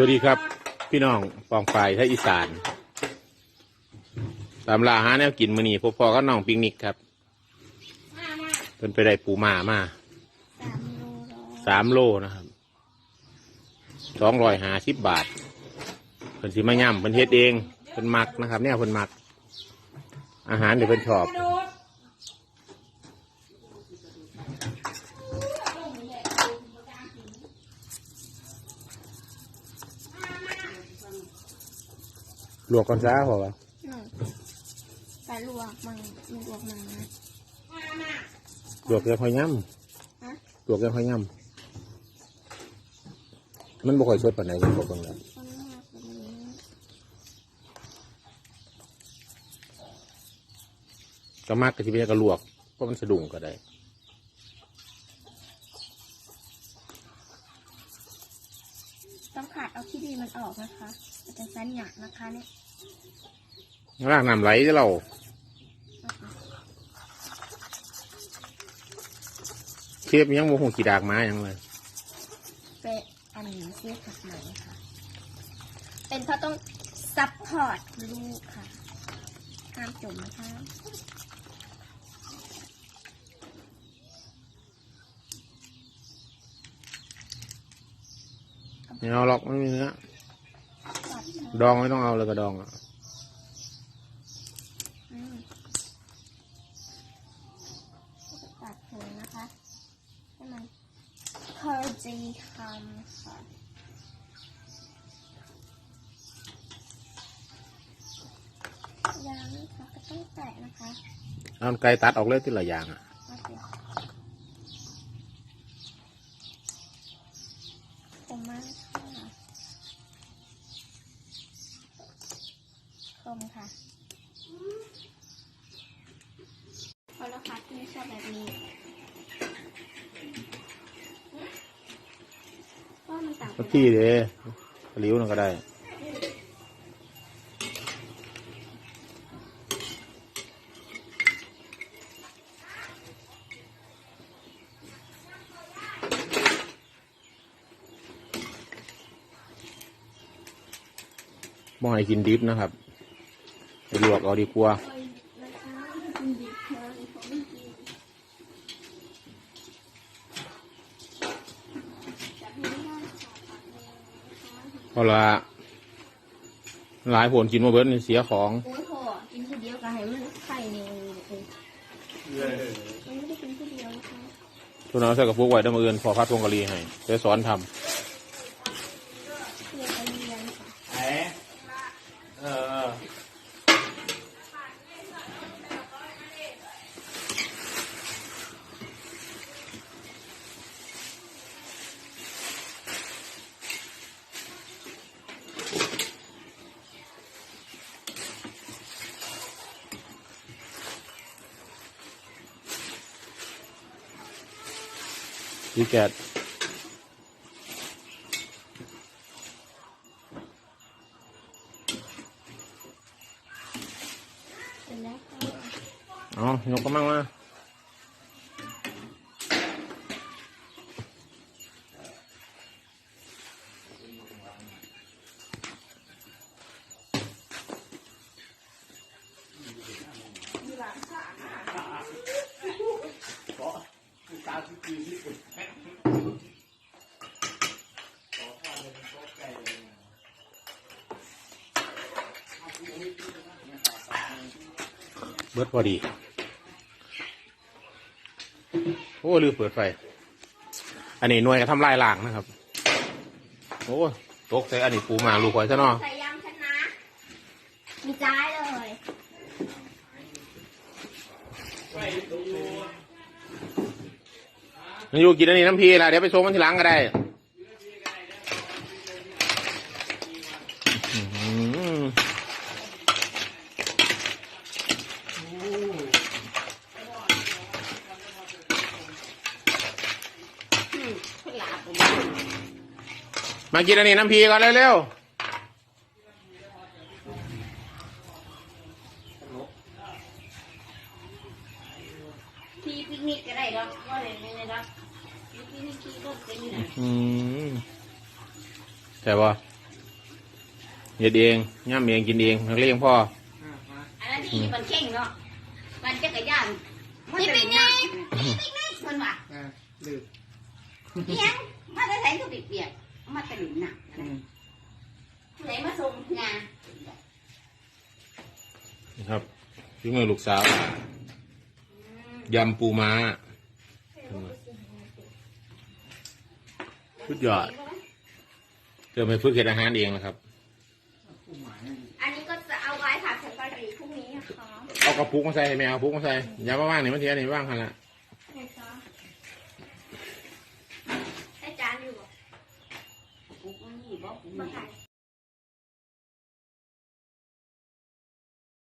วัสดีครับ พี่น้องปองฝ่ายไทยอีสาน ตามลาหาแนวกินมือนีพบพอก็น้องปิกนิกครับเพิ่นไปได้ปูมามาสามโลนะครับสองร้อยห้าสิบบาทเพิ่นสิมาย่ำเพิ่นเฮ็ดเองเพิ่นมักนะครับ เนี่ยเพิ่นมัก อาหารเดี๋ยวเพิ่นชอบ ลวกก่อนซะพอวะหนึ่งไปลวกมันมันลวกมันนะลวกแกงหอยย่ฮะำลวกแกงหอยย่ำมันบ่ค่อยสดปานใดผมบอกเบิ่งแล้วต้นมากแบบนี้ก็มักก็สิเป็นก็ลวกเพราะมันสะดุ้งก็ได้ต้องขาดเอาขี้ดีมันออกนะคะมัน จะสันหยานะคะเนี่ยร่างน้ำไหลเด้อเราเชฟยังโมโหกี่ดากไม้ยังเลยเป็นอันนี้เสียขัดไหนค่ะ เป็นเพราะต้องซัพพอร์ตลูกค่ะห้ามจมนะคะไม่เอาหรอกไม่มีเนื้อตั ดดองไม่ต้องเอาเลยก็ดองอะอืมตัดผงนะคะ ให้มันพอดีคำค่ะยางนี่ค่ะก็ต้องแตะนะคะเอาไก่ตัดออกเลยที่ละอย่างอะเอาเดี๋ยวผมมากค่ะ คมค่ะพอแล้วค่ะที่ชอบแบบนี้ว่ามันต่างก็พี่เด้หลิวนั่นก็ได้บ่ให้กินดิบนะครับ ไปลวกเอาดีกว่านะคะกินดีค่ะเขาไม่กินแบบนี้ได้ค่ะผักแดงนะคะเพราะละหลายผลกินมาเบิดนี่เสียของ โอ้ยพอกินทีเดียวก็ให้มันไข่ในเลยมันไม่ได้กินทีเดียวนะคะทุนเอาใส่กระปุกไว้ดำเอินพอพัดพวงกะลีให้จะสอนทำ เรียนไปเรียนค่ะ ไหนเออ ดีแกดเป็นแล้วค่ะ อ๋อยกกระมังมา เบิดพอดี โอ้ลืมเปิดไฟ อันนี้หน่วยกระทำลายล่างนะครับ โอ้ตกใส่อันนี้ปูมาลูกหอยซะเนาะใส่ยำชนะ มีจ้ายเลยมันอยู่กินอันนี้น้ำพีละเดี๋ยวไปชมมันทีหลังก็ได้อื้อหือ คุณหลาบ มากินอันนี้น้ำพีก่อนเร็วพี่ปิกนิกก็ได้ดอกว่าเลยไม่ได้ดอกพี่ปิกนิกขี่รถไปนี่นะๆอืมแต่ว่าอเฮ็ดเองย่ำเองกินเองนักเลงพ่ออ่ามาอันนั้นที่มันเข่งเนาะมันจักรยานมันเป็นไงเป็นไงคนว่ะอ่าลืมเพียงมาได้ใส่ทุกเปียกๆ มาตะหลินหนักอืมผู้ใดมาส่งงานนะครับพี่มือลูกสาวยำปูม้าสุดยอดเติมไปฝึกเห็ดอาหารเองนะครับผู้หมายอันนี้ก็จะเอาไว้ผัดสปาเกตตี้พรุ่งนี้นะคะเอากระปุกมาใส่ให้แมวปุกมาใส่อยามาว่างนี่มันเทียนี่ว่างขนาด ให้จานอยู่